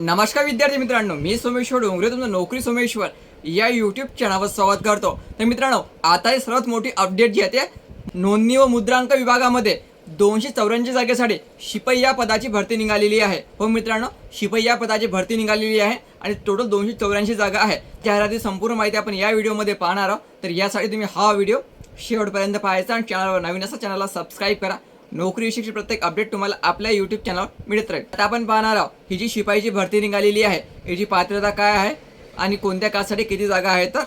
नमस्कार विद्यार्थी मित्रांनो मी सोमेश्वर डोंगरे तुमचं नोकरी सोमेश्वर या यूट्यूब चॅनलवर स्वागत करतो. तर मित्रांनो आता ही सर्वात मोठी अपडेट जी आहे ते नोंदणी व मुद्रांक विभागामध्ये दोनशे चौऱ्याऐंशी जागेसाठी शिपाई या पदाची भरती निघालेली आहे. हो मित्रांनो शिपाई या पदाची भरती निघालेली आहे आणि टोटल दोनशे चौऱ्याऐंशी जागा आहे. जाहिराती संपूर्ण माहिती आपण या व्हिडिओमध्ये पाहणार आहोत. तर यासाठी तुम्ही हा व्हिडिओ शेवटपर्यंत पाहायचा आणि चॅनलवर नवीन असा चॅनलला सबस्क्राईब करा. नोकरी विषयीची प्रत्येक अपडेट तुम्हाला आपल्या यूट्यूब चॅनलवर मिळत राहील. आता आपण पाहणार आहोत ही जी शिपाईची भरती निघालेली आहे याची पात्रता काय आहे आणि कोणत्या कासाठी किती जागा आहेत तर?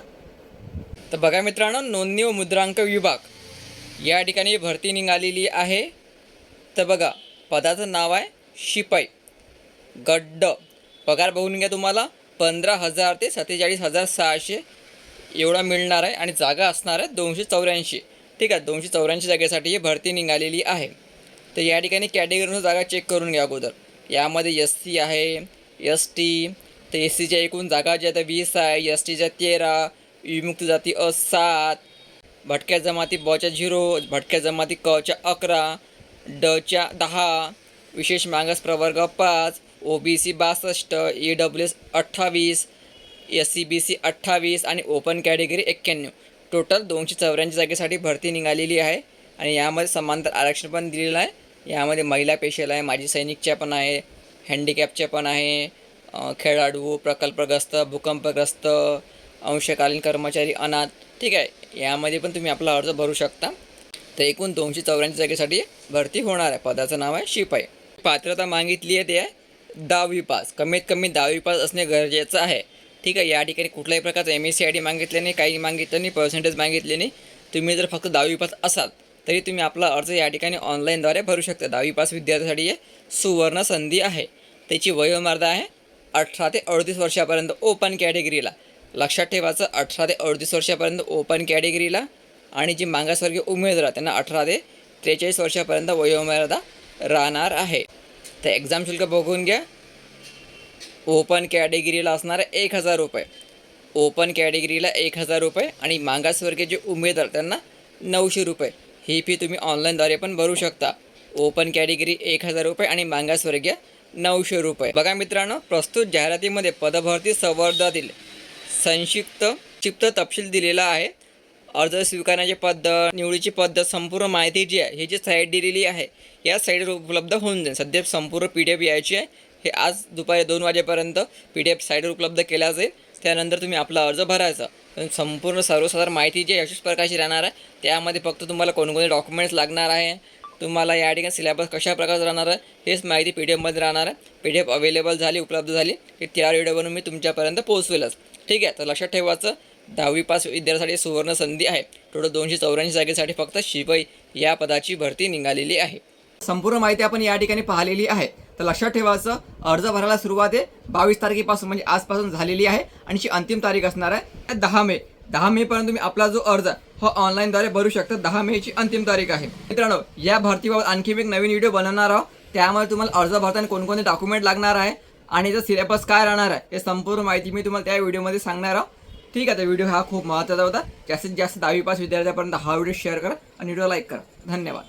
तर बघा मित्रांनो नोंदणी व मुद्रांक विभाग. या ठिकाणी भरती निघालेली आहे. तर बघा पदाचं नाव आहे शिपाई. गड्ड. पगार बघून घ्या तुम्हाला पंधरा हजार ते सत्तेचाळीस हजार सहाशे एवढा मिळणार आहे आणि जागा असणार आहे दोनशे चौऱ्याऐंशी. ठीक आहे दोनशे चौऱ्याऐंशी जागेसाठी ही भरती निघालेली आहे. तर या ठिकाणी कॅटेगरीनुसार जागा चेक करून घ्या अगोदर. यामध्ये एस सी आहे एस टी तर एस सीच्या एकूण जागा ज्या आहेत त्या वीस आहे एस टीच्या तेरा विमुक्त जाती अ सात भटक्या जमाती बच्या झिरो भटक्या जमाती कच्या अकरा डच्या दहा विशेष मागास प्रवर्ग पाच ओ बी सी बासष्ट ई डब्ल्यू एस अठ्ठावीस एस सी बी सी अठ्ठावीस आणि ओपन कॅटेगरी एक्क्याण्णव. टोटल दोनशे चौऱ्याऐंशी जागेसाठी भरती निघालेली आहे. आणि यामध्ये समांतर आरक्षण पण दिलेलं आहे. यामध्ये महिला पेशल आहे माजी सैनिकच्या पण आहे हँडिकॅपच्या पण आहे खेळाडू प्रकल्पग्रस्त भूकंपग्रस्त अंशकालीन कर्मचारी अनाथ ठीक आहे. यामध्ये पण तुम्ही आपला अर्ज भरू शकता. तर एकूण दोनशे चौऱ्याऐंशी जागेसाठी भरती होणार आहे. पदाचं नाव आहे शिपाई. पात्रता मागितली आहे ते आहे दहावी पास. कमीत कमी दहावी पास असणे गरजेचं आहे. ठीक आहे या ठिकाणी कुठल्याही प्रकारचं M S C I D मागितले नाही काही मागितलं नाही पर्सेंटेज मागितले नाही. तुम्ही जर फक्त दहावी पास असाल तरी तुम्ही आपला अर्ज या ठिकाणी ऑनलाईनद्वारे भरू शकता. दहावी पास विद्यार्थ्यासाठी हे सुवर्ण संधी आहे. त्याची वयोमर्यादा आहे अठरा ते अडतीस वर्षापर्यंत ओपन कॅटेगरीला लक्षात ठेवायचं अठरा ते अडतीस वर्षापर्यंत ओपन कॅटेगरीला आणि जी मागासवर्गीय उमेदवार त्यांना अठरा ते त्रेचाळीस वर्षापर्यंत वयोमर्यादा राहणार आहे. तर एक्झाम शुल्क बघून घ्या. ओपन कॅटेगरीला असणार आहे एक हजार रुपये. ओपन कॅटेगरीला एक हजार रुपये आणि मागासवर्गीय जे उमेदवार त्यांना नऊशे रुपये. ही फी तुम्ही ऑनलाईनद्वारे पण भरू शकता. ओपन कॅटेगरी एक हजार रुपये आणि मागासवर्गीय नऊशे रुपये. बघा मित्रांनो प्रस्तुत जाहिरातीमध्ये पदभरती संवर्धातील संक्षिप्त क्षिप्त तपशील दिलेला आहे. अर्ज स्वीकारण्याची पद्धत निवडीची पद्धत संपूर्ण माहिती जी आहे ही जी साईट दिलेली आहे या साईटवर उपलब्ध होऊन जाईल. सध्या संपूर्ण पी डी एफ यायची आहे. हे आज दुपारी दोन वाजेपर्यंत पी डी एफ साईटवर उपलब्ध केला जाईल त्यानंतर तुम्ही आपला अर्ज भरायचा. पण संपूर्ण सर्वसाधारण माहिती जी यशस्वी प्रकारची राहणार आहे. त्यामध्ये फक्त तुम्हाला कोणकोणते डॉक्युमेंट्स लागणार आहे तुम्हाला या ठिकाणी सिलेबस कशा प्रकारचं राहणार आहे हेच माहिती पी डी एफमध्ये राहणार आहे. पी डी एफ अवेलेबल झाली उपलब्ध झाली की त्या व्हिडिओ बनवून मी तुमच्यापर्यंत पोहोचवेलच. ठीक आहे तर लक्षात ठेवायचं दहावी पास विद्यार्थ्यासाठी सुवर्ण संधी आहे. टोटल दोनशे चौऱ्याऐंशी जागेसाठी फक्त शिपाई या पदाची भरती निघालेली आहे. संपूर्ण माहिती आपण या ठिकाणी पाहिलेली आहे. तर लक्षात ठेवायचं अर्ज भरायला सुरुवात आहे. बावीस तारखेपासून म्हणजे आजपासून झालेली आहे आणि जी अंतिम तारीख असणार आहे. दहा मे. दहा मे पर्यंत तुम्ही आपला जो अर्ज हा ऑनलाईनद्वारे भरू शकता. दहा मेची अंतिम तारीख आहे. मित्रांनो या भरतीबाबत आणखी एक नवीन व्हिडिओ बनवणार आहोत. त्यामुळे तुम्हाला अर्ज भरताना कोणकोणते डॉक्युमेंट लागणार आहे आणि त्याचा सिलेबस काय राहणार आहे हे संपूर्ण माहिती मी तुम्हाला त्या व्हिडिओमध्ये सांगणार आहोत. ठीक आहे तर व्हिडिओ हा खूप महत्त्वाचा होता. जास्तीत जास्त दहावी पास विद्यार्थ्यापर्यंत हा व्हिडिओ शेअर करा आणि व्हिडिओ लाईक करा. धन्यवाद.